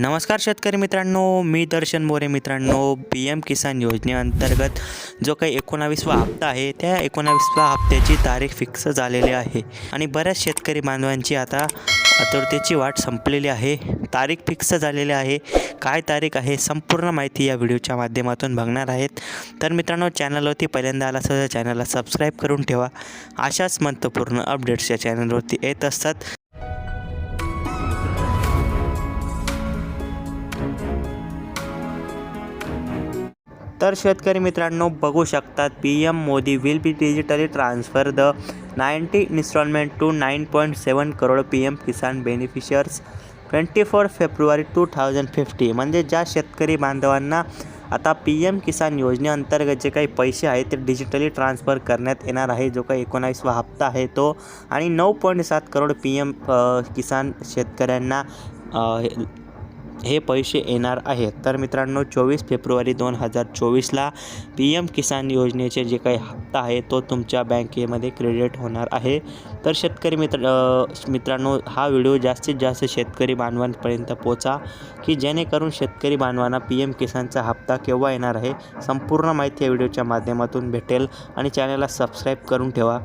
नमस्कार शेतकरी मित्रांनो मी दर्शन मोरे मित्रांनो पी एम किसान योजनेअंतर्गत जो काही एकोणावीसवा हप्ता आहे त्या एकोणावीसवा हप्त्याची तारीख फिक्स झालेली आहे आणि बऱ्याच शेतकरी बांधवांची आता आतुरतेची वाट संपलेली आहे. तारीख फिक्स झालेली आहे. काय तारीख आहे संपूर्ण माहिती या व्हिडिओच्या माध्यमातून बघणार आहेत. तर मित्रांनो चॅनलवरती पहिल्यांदा आला असं चॅनलला सबस्क्राईब करून ठेवा. अशाच महत्त्वपूर्ण अपडेट्स या चॅनलवरती येत असतात. तर शेतकरी मित्रांनो बघू शकतात P M Modi will be digitally transfer the ninety installment two nine point seven crore P M Kisan beneficiaries twenty four February two thousand fifty म्हणजे ज्या शेतकरी बांधवांना आता पी एम किसान योजनेअंतर्गत जे काही पैसे आहेत ते डिजिटली ट्रान्सफर करण्यात येणार आहे जो काही एकोणावीसवा हप्ता आहे तो. आणि नऊ पॉईंट सात करोड पी एम किसान शेतकऱ्यांना हे पैसे येणार आहेत. तर मित्रांनो चोवीस फेब्रुवारी दोन हजार चोवीसला पी एम किसान योजनेचे जे काही हप्ता आहे तो तुमच्या बँकेमध्ये क्रेडिट होणार आहे. तर शेतकरी मित्र मित्रांनो हा व्हिडिओ जास्तीत जास्त शेतकरी बांधवांपर्यंत पोचा की जेणेकरून शेतकरी बांधवांना पी एम किसानचा हप्ता केव्हा येणार आहे संपूर्ण माहिती या व्हिडिओच्या माध्यमातून भेटेल. आणि चॅनलला सबस्क्राईब करून ठेवा.